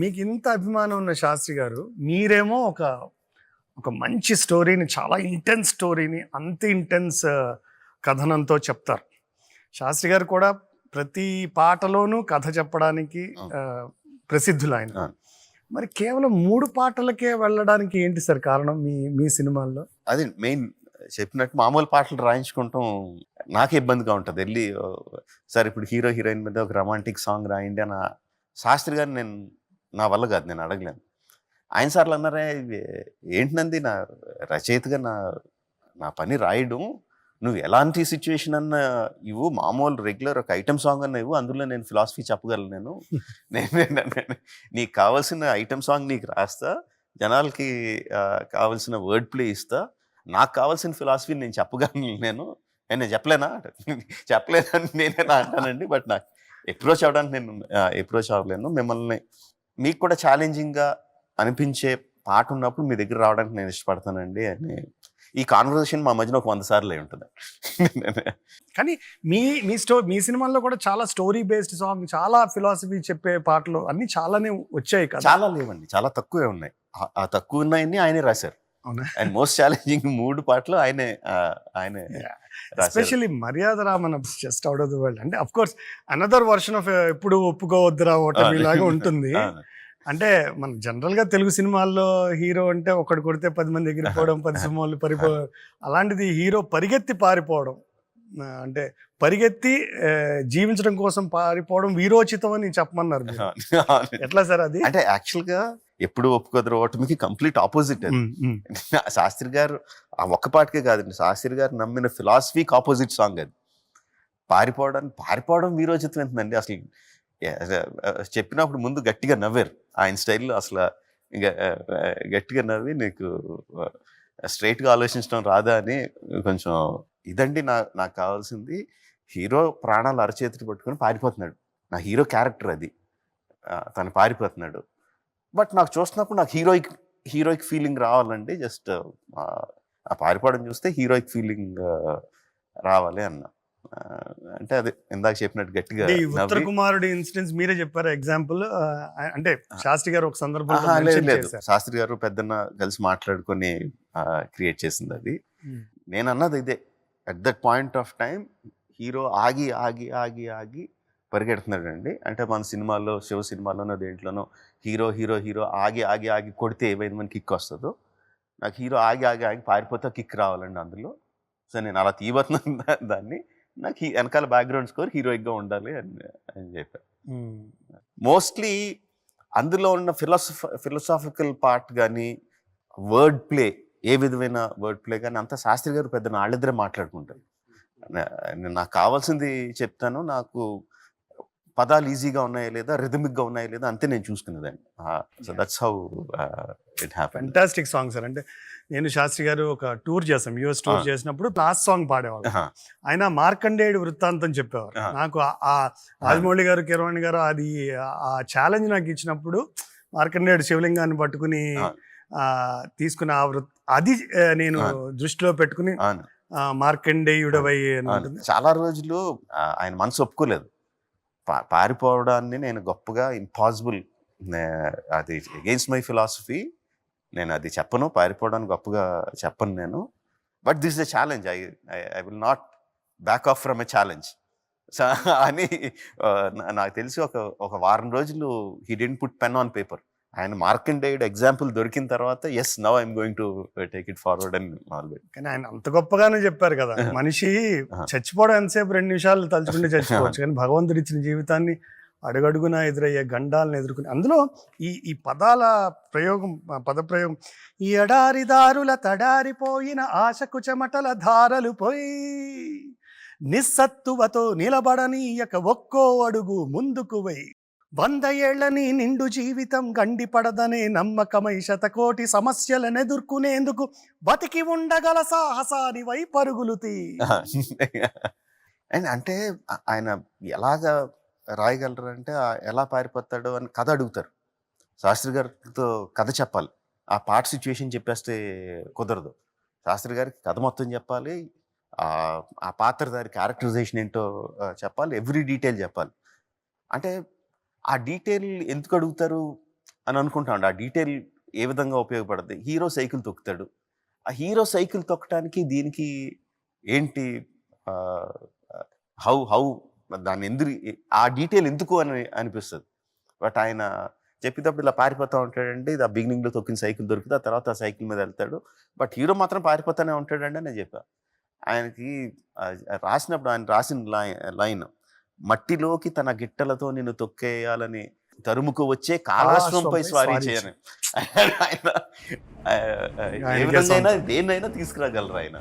మీకు ఇంత అభిమానం ఉన్న శాస్త్రి గారు మీరేమో ఒక ఒక మంచి స్టోరీని చాలా ఇంటెన్స్ స్టోరీని అంత ఇంటెన్స్ కథనంతో చెప్తారు. శాస్త్రి గారు కూడా ప్రతి పాటలోనూ కథ చెప్పడానికి ప్రసిద్ధులు ఆయన. మరి కేవలం మూడు పాటలకే వెళ్ళడానికి ఏంటి సార్ కారణం మీ మీ సినిమాల్లో? అది మెయిన్ చెప్పినట్టు మామూలు పాటలు రాయించుకుంటాం నాకే ఇబ్బందిగా ఉంటుంది. వెళ్ళి సార్ ఇప్పుడు హీరో హీరోయిన్ మీద ఒక రొమాంటిక్ సాంగ్ రాయండి అని శాస్త్రి గారు నేను నా వల్ల కాదు నేను అడగలేను. ఆయన సార్లు అన్నారే "ఇది ఏంటినంది నా రచయితగా నా నా పని రాయడం నువ్వు ఎలాంటి సిచ్యువేషన్ అన్న ఇవ్వు మామూలు రెగ్యులర్ ఒక ఐటమ్ సాంగ్ అన్న ఇవ్వు అందులో నేను ఫిలాసఫీ చెప్పగలను నేను. నేను నీకు కావాల్సిన ఐటమ్ సాంగ్ నీకు రాస్తా జనాలకి కావాల్సిన వర్డ్ ప్లే ఇస్తా నాకు కావాల్సిన ఫిలాసఫీ నేను చెప్పగలను నేను. నేను చెప్పలేనా? చెప్పలేదని నేనే నా అంటానండి బట్ నాకు అప్రోచ్ అవ్వడానికి నేను అప్రోచ్ అవ్వలేను. మిమ్మల్ని మీకు కూడా ఛాలెంజింగ్గా అనిపించే పాట ఉన్నప్పుడు మీ దగ్గర రావడానికి నేను ఇష్టపడతానండి అని. ఈ కాన్వర్సేషన్ మా మధ్యన ఒక వంద సార్లు అయి ఉంటుంది. కానీ మీ మీ స్టో మీ సినిమాల్లో కూడా చాలా స్టోరీ బేస్డ్ సాంగ్ చాలా ఫిలాసఫీ చెప్పే పాటలు అన్ని చాలానే వచ్చాయి కదా? చాలా లేవండి. చాలా తక్కువే ఉన్నాయి. ఆ- తక్కువ ఉన్నాయని ఆయనే రాశారు. అవునా? అండ్ మోస్ట్ ఛాలెంజింగ్ మూడు పాటలు ఆయనే ఆయనే especially Maryada Raman just out of the world అంటే of course another version of ఎప్పుడు ఒప్పుకోవద్దురా ఓటమి లాగా ఉంటుంది. అంటే మన జనరల్గా తెలుగు సినిమాల్లో హీరో అంటే ఒకటి కొడితే పది మంది ఎగిరిపోవడం పది సింహాలు పరిపో అలాంటిది హీరో పరిగెత్తి పారిపోవడం. అంటే పరిగెత్తి జీవించడం కోసం పారిపోవడం వీరోచితం అని చెప్పమన్నారు. ఎట్లా సార్ అది? అంటే యాక్చువల్గా ఎప్పుడు ఒప్పుకోదరు ఓటమికి కంప్లీట్ ఆపోజిట్ అది. శాస్త్రి గారు ఆ ఒక్క పాటకే కాదండి శాస్త్రి గారు నమ్మిన ఫిలాసఫీకి ఆపోజిట్ సాంగ్ అది. పారిపోవడానికి పారిపోవడం వీరోచితం ఏంటండి అసలు? చెప్పినప్పుడు ముందు గట్టిగా నవ్వారు. ఆయన స్టైల్లో అసలు గట్టిగా నవ్వి నీకు స్ట్రైట్గా ఆలోచించడం రాదా అని కొంచెం ఇదండి నా నాకు కావాల్సింది. హీరో ప్రాణాలు అరచేతులు పట్టుకొని పారిపోతున్నాడు. నా హీరో క్యారెక్టర్ అది. తను పారిపోతున్నాడు. బట్ నాకు చూస్తున్నప్పుడు నాకు హీరోయిక్ హీరోయిక్ ఫీలింగ్ రావాలండి. జస్ట్ ఆ పారిపోవడం చూస్తే హీరోయిక్ ఫీలింగ్ రావాలి అన్నా. అంటే అదే ఇందాక చెప్పినట్టు గట్టిగా ఉత్తర కుమారుడి ఇన్సిడెంట్స్ మీరే చెప్పారు? ఎగ్జాంపుల్ అంటే శాస్త్రి గారు ఒక సందర్భంలో చేశారు. శాస్త్రి గారు పెద్దన్న కలిసి మాట్లాడుకొని క్రియేట్ చేసింది అది. ఉమ్. నేను అన్నది ఇదే. At that point of time hero ఆగి ఆగి ఆగి ఆగి పరిగెడుతున్నాడు అండి అంటే మన సినిమాల్లో శివ సినిమాలోనో దేంట్లోనో హీరో హీరో హీరో ఆగి ఆగి ఆగి కొడితే ఏమైంది? మనకి కిక్ వస్తుందో. నాకు హీరో ఆగి ఆగి ఆగి పారిపోతే కిక్ రావాలండి అందులో. సో నేను అలా తీయబోతున్నాను దాన్ని. నాకు వెనకాల బ్యాక్గ్రౌండ్ స్కోర్ హీరోయిక్గా ఉండాలి అని అని చెప్పాను. మోస్ట్లీ అందులో ఉన్న ఫిలాసఫ ఫిలసాఫికల్ పార్ట్ కానీ వర్డ్ ప్లే ఏ విధమైన వర్డ్ ప్లే కానీ అంతా శాస్త్రి గారు పెద్ద వాళ్ళిద్దరే మాట్లాడుకుంటారు నాకు కావాల్సింది చెప్తాను నాకు పదాలు ఈజీగా ఉన్నాయా లేదా రిథమిక్గా ఉన్నాయా లేదా అంతే నేను చూసుకునేదాన్ని. So that's how it happen fantastic song sir అంటే నేను శాస్త్రి గారు ఒక టూర్ చేసాం యుఎస్ టూర్. చేసినప్పుడు లాస్ట్ సాంగ్ పాడేవాళ్ళు. ఆయన మార్కండేయుడు వృత్తాంతం చెప్పేవారు. నాకు ఆ- రాజమౌళి గారు కిరవాణి గారు అది ఆ ఛాలెంజ్ నాకు ఇచ్చినప్పుడు మార్కండేయుడు శివలింగాన్ని పట్టుకుని తీసుకున్న ఆ వృత్ అది నేను. దృష్టిలో పెట్టుకుని మార్కండేయుడవై చాలా రోజులు ఆయన మనసు ఒప్పుకోలేదు. పా- పారిపోవడాన్ని నేను గొప్పగా ఇంపాసిబుల్ అది అగెయిన్స్ట్ మై ఫిలాసఫీ నేను అది చెప్పను పారిపోవడానికి గొప్పగా చెప్పను నేను. But this the challenge I I will not back off from a challenge అని నా- నాకు తెలిసి ఒక ఒక వారం రోజులు he didn't put pen on paper ఆయన మార్కండేయుడు ఎగ్జాంపుల్ దొరికిన తర్వాత yes now I'm going to take it forward మొదలుపెట్టి కానీ ఆయన అంత గొప్పగానే చెప్పారు కదా. మనిషి. చచ్చిపోవడం ఎంతసేపు? రెండు నిమిషాలు తలుచుకుంటే చచ్చిపోవచ్చు. కానీ భగవంతుడు ఇచ్చిన జీవితాన్ని అడుగడుగున ఎదురయ్యే గండాలను ఎదుర్కొని అందులో ఈ ఈ పదాల ప్రయోగం ఆ పద ప్రయోగం ఈ ఎడారిదారుల తడారిపోయిన ఆశకు చెమటల ధారలు పోయి నిస్సత్తువతో నిలబడనీయక ఒక్కో అడుగు ముందుకు వై వంద ఏళ్ళని నిండు జీవితం గండిపడదనే నమ్మకమై శతకోటి సమస్యలను ఎదుర్కొనేందుకు బతికి ఉండగల సాహసాని వై పరుగులు తీ. అండ్ అంటే ఆయన ఎలాగ రాయగలరు అంటే ఆ- ఎలా పారిపోతాడు అని కథ అడుగుతారు. శాస్త్రి గారితో కథ చెప్పాలి. ఆ పాట సిచ్యువేషన్ చెప్పేస్తే కుదరదు. శాస్త్రి గారికి కథ మొత్తం చెప్పాలి. ఆ ఆ పాత్రధారి క్యారెక్టరైజేషన్ ఏంటో చెప్పాలి. ఎవ్రీ డీటెయిల్ చెప్పాలి. అంటే ఆ డీటెయిల్ ఎందుకు అడుగుతారు అని అనుకుంటాం ఆ డీటెయిల్ ఏ విధంగా ఉపయోగపడుతుంది హీరో సైకిల్ తొక్కుతాడు. ఆ హీరో సైకిల్ తొక్కటానికి దీనికి ఏంటి హౌ హౌ దాన్ని ఎందుకు ఆ డీటెయిల్ ఎందుకు అని అనిపిస్తుంది. బట్ ఆయన చెప్పేటప్పుడు ఇలా పారిపోతూ ఉంటాడండి. ఇది ఆ బిగినింగ్లో తొక్కిన సైకిల్ దొరికితే ఆ తర్వాత ఆ సైకిల్ మీద వెళ్తాడు. బట్ హీరో మాత్రం పారిపోతానే ఉంటాడండి అని నేను చెప్పా. ఆయనకి రాసినప్పుడు ఆయన రాసిన లైన్ లైన్ మట్టిలోకి తన గిట్టలతో నిన్ను తొక్కేయాలని తరుముకు వచ్చే కాళాశ్వంపై స్వారీ చేయని. ఆయన ఏ విధంగా దేన్నైనా తీసుకురాగలరు ఆయన.